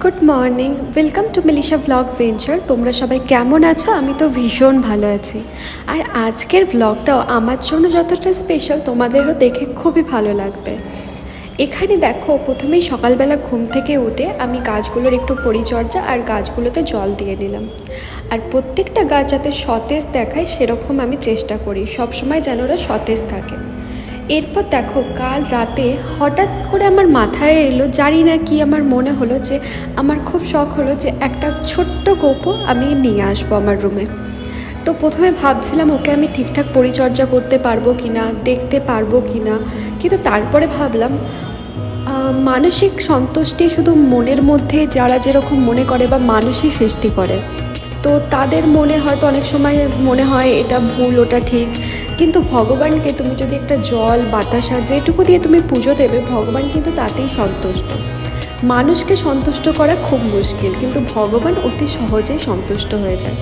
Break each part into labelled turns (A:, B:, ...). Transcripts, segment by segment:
A: Good morning welcome to Milisha vlog venture তোমরা সবাই কেমন আছো? আমি তো ভীষণ ভালো আছি। আর আজকের ভ্লগটাও আমার জন্য যতটা স্পেশাল তোমাদেরও দেখে খুবই ভালো লাগবে। এখানে দেখো, প্রথমেই সকালবেলা ঘুম থেকে উঠে আমি গাছগুলোর একটু পরিচর্যা আর গাছগুলোতে জল দিয়ে নিলাম। আর প্রত্যেকটা গাছ যাতে সতেজ দেখায়, সেরকম আমি চেষ্টা করি। সবসময় যেন ওরা সতেজ থাকে। এরপর দেখো, কাল রাতে হঠাৎ করে আমার মাথায় এলো, জানি না কি আমার মনে হলো যে আমার খুব শখ হলো যে একটা ছোট্ট গোপো আমি নিয়ে আসব আমার রুমে তো প্রথমে ভাবছিলাম, ওকে আমি ঠিকঠাক পরিচর্যা করতে পারব কি না দেখতে পারব কি না কিন্তু তারপরে ভাবলাম মানসিক সন্তুষ্টি শুধু মনের মধ্যে যারা যেরকম মনে করে বা মানুষই সৃষ্টি করে। তো তাদের মনে হয়তো অনেক সময় মনে হয় এটা ভুল, ওটা ঠিক। কিন্তু ভগবানকে তুমি যদি একটা জল, বাতাসা যেটুকু দিয়ে তুমি পুজো দেবে, ভগবান কিন্তু তাতেই সন্তুষ্ট। মানুষকে সন্তুষ্ট করা খুব মুশকিল, কিন্তু ভগবান অতি সহজেই সন্তুষ্ট হয়ে যায়।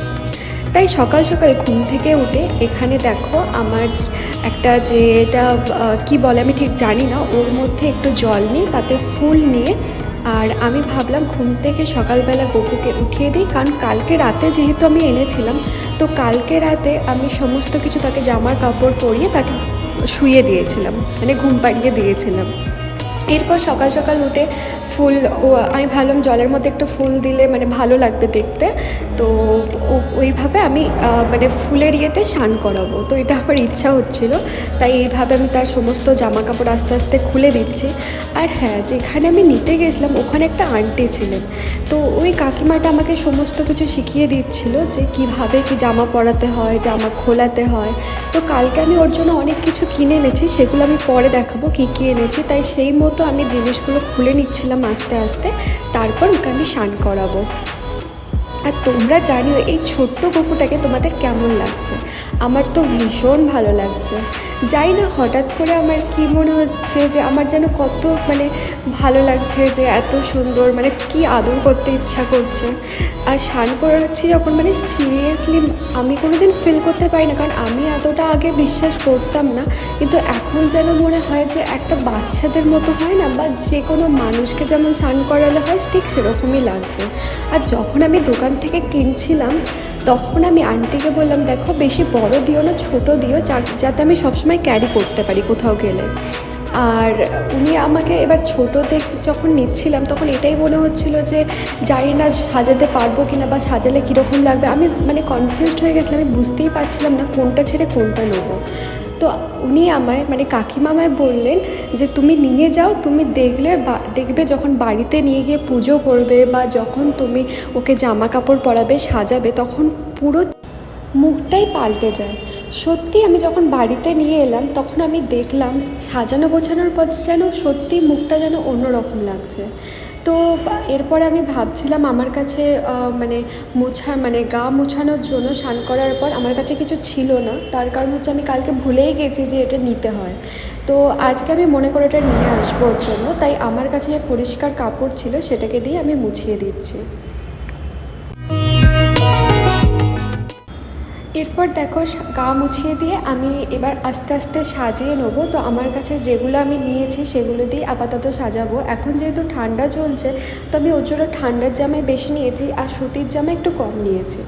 A: তাই সকাল সকাল ঘুম থেকে উঠে এখানে দেখো আমার একটা যে এটা কি বলে আমি ঠিক জানি না, ওর মধ্যে একটু জল নিয়ে তাতে ফুল নিয়ে আর আমি ভাবলাম ঘুম থেকে সকালবেলা গপুকে উঠিয়ে দিই, কারণ কালকে রাতে যেহেতু আমি এনেছিলাম, তো কালকে রাতে আমি সমস্ত কিছু তাকে জামার কাপড় পরিয়ে তাকে শুয়ে দিয়েছিলাম মানে ঘুম পাড়িয়ে দিয়েছিলাম। এরপর সকাল সকাল উঠে ফুল আমি ভাবলাম জলের মধ্যে একটু ফুল দিলে মানে ভালো লাগবে দেখতে। তো ওইভাবে আমি মানে ফুলের ইয়েতে স্নান করাবো। তো এটা আমার ইচ্ছা হচ্ছিল। তাই এইভাবে আমি তার সমস্ত জামা কাপড় আস্তে আস্তে খুলে দিচ্ছি। আর হ্যাঁ যেখানে আমি নিতে গেছিলাম ওখানে একটা আন্টি ছিলেন। তো ওই কাকিমাটা আমাকে সমস্ত কিছু শিখিয়ে দিচ্ছিল যে কীভাবে কি জামা পরাতে হয়, জামা খোলাতে হয়। তো কালকে আমি ওর জন্য অনেক কিছু কিনে এনেছি, সেগুলো আমি পরে দেখাবো কী কী এনেছি। তাই সেই মতো আমি জিনিসগুলো খুলে নিচ্ছিলাম আস্তে আস্তে, তারপর ওকে আমি স্নান করাবো। আর তোমরা জানিও এই ছোট্ট গপুটাকে তোমাদের কেমন লাগছে? আমার তো ভীষণ ভালো লাগছে। যাই না, হঠাৎ করে আমার কি মনে হচ্ছে যে আমার যেন কত মানে ভালো লাগছে যে এত সুন্দর মানে কি আদর করতে ইচ্ছা করছে। আর স্নান করাচ্ছি যখন মানে সিরিয়াসলি আমি কোনো দিন ফিল করতে পারি না, কারণ আমি এতটা আগে বিশ্বাস করতাম না, কিন্তু এখন যেন মনে হয় যে একটা বাচ্চাদের মতো হয় না, বা যে কোনো মানুষকে যেমন স্নান করালে হয়, ঠিক সেরকমই লাগছে। আর যখন আমি দোকান থেকে কিনছিলাম তখন আমি আন্টিকে বললাম, দেখো, বেশি বড় দিও না, ছোট দিও যাতে আমি সবসময় ক্যারি করতে পারি কোথাও গেলে। আর উনি আমাকে এবার ছোটো দেখ, যখন নিচ্ছিলাম, তখন এটাই মনে হচ্ছিল যে, জানি না সাজাতে পারব কি না বা সাজালে কীরকম লাগবে? আমি মানে কনফিউজড হয়ে গেছিলাম, আমি বুঝতেই পারছিলাম না কোনটা ছেড়ে কোনটা নেব। তো উনি আমায় মানে কাকিমা আমায় বললেন যে তুমি নিয়ে যাও, তুমি দেখলে দেখবে যখন বাড়িতে নিয়ে গিয়ে পুজো করবে বা যখন তুমি ওকে জামা কাপড় পরাবে, সাজাবে, তখন পুরো মুখটাই পাল্টে যায়। সত্যি আমি যখন বাড়িতে নিয়ে এলাম, তখন আমি দেখলাম সাজানো গোছানোর পর যেন সত্যি মুখটা যেন অন্যরকম লাগছে। তো এরপর আমি ভাবছিলাম আমার কাছে মানে মোছা মানে গা মোছানোর জন্য স্নান করার পর আমার কাছে কিছু ছিল না। তার কারণ হচ্ছে আমি কালকে ভুলেই গেছি যে এটা নিতে হয়। তো আজকে আমি মনে করে এটা নিয়ে আসব ওর জন্য। তাই আমার কাছে যে পরিষ্কার কাপড় ছিল সেটাকে দিয়ে আমি মুছিয়ে দিচ্ছি। এরপর দেখো গা মুছিয়ে দিয়ে আমি এবার আস্তে আস্তে সাজিয়ে নেব। তো আমার কাছে যেগুলো আমি নিয়েছি সেগুলো দিয়ে আপাতত সাজাবো। এখন যেহেতু ঠান্ডা চলছে, তো আমি ওর জন্য ঠান্ডার জামাই বেশি নিয়েছি আর সুতির জামা একটু কম নিয়েছি।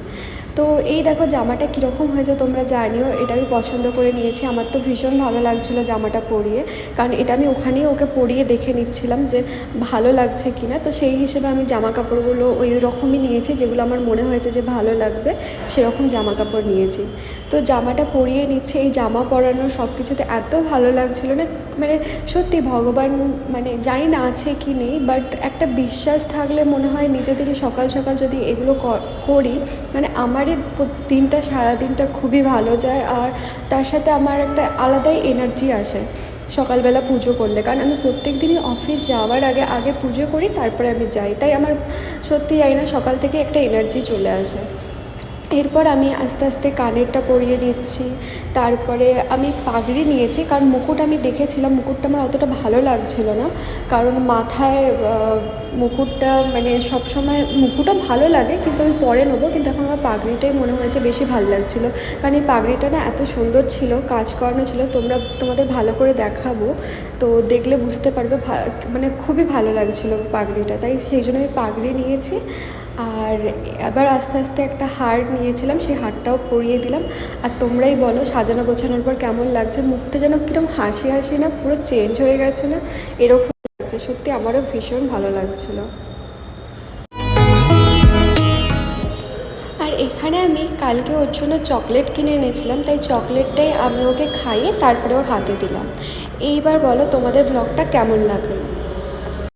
A: তো এই দেখো জামাটা কীরকম হয়েছে তোমরা জানিও, এটা আমি পছন্দ করে নিয়েছি। আমার তো ভীষণ ভালো লাগছিল জামাটা পরিয়ে। কারণ এটা আমি ওখানেই ওকে পরিয়ে দেখে নিচ্ছিলাম যে ভালো লাগছে কি না তো সেই হিসেবে আমি জামা কাপড়গুলো ওই রকমই নিয়েছি, যেগুলো আমার মনে হয়েছে যে ভালো লাগবে, সেরকম জামা কাপড় নিয়েছি। তো জামাটা পরিয়ে নিচ্ছে, এই জামা পরানো সব কিছুতে এত ভালো লাগছিল না মানে সত্যি ভগবান মানে জানি না আছে কি নেই বাট একটা বিশ্বাস থাকলে মনে হয় নিজেদেরই সকাল সকাল যদি এগুলো করি মানে আমারই দিনটা সারা দিনটা খুবই ভালো যায় আর তার সাথে আমার একটা আলাদাই এনার্জি আসে। সকালবেলা পুজো করলে। কারণ আমি প্রত্যেক দিনই অফিস যাওয়ার আগে আগে পুজো করি, তারপরে আমি যাই। তাই আমার সত্যি যাই না, সকাল থেকে একটা এনার্জি চলে আসে। এরপর আমি আস্তে আস্তে কানেরটা পরিয়ে নিচ্ছি। তারপরে আমি পাগড়ি নিয়েছি, কারণ মুকুট আমি দেখেছিলাম, মুকুটটা আমার অতটা ভালো লাগছিল না। কারণ মাথায় মুকুটটা মানে সবসময় মুকুটও ভালো লাগে, কিন্তু আমি পরে নেব, কিন্তু এখন আমার পাগড়িটাই মনে হয়েছে বেশি ভালো লাগছিল। কারণ এই পাগড়িটা না এত সুন্দর ছিল কাজ করানো ছিল, তোমরা তোমাদের ভালো করে দেখাবো। তো দেখলে বুঝতে পারবে মানে খুবই ভালো লাগছিল পাগড়িটা, তাই সেই জন্য আমি পাগড়ি নিয়েছি। আর এবার আস্তে আস্তে একটা হার নিয়েছিলাম, সেই হারটাও পরিয়ে দিলাম। আর তোমরাই বলো, সাজানো গোছানোর পর কেমন লাগছে? মুখটা যেন কীরকম হাসি হাসি না, পুরো চেঞ্জ হয়ে গেছে না? এরকম লাগছে। সত্যি আমারও ভীষণ ভালো লাগছিল। আর এখানে আমি কালকে ওর জন্য চকলেট কিনে এনেছিলাম, তাই চকলেটটাই আমি ওকে খাইয়ে তারপরে ওর হাতে দিলাম। এইবার বলো, তোমাদের ব্লগটা কেমন লাগল?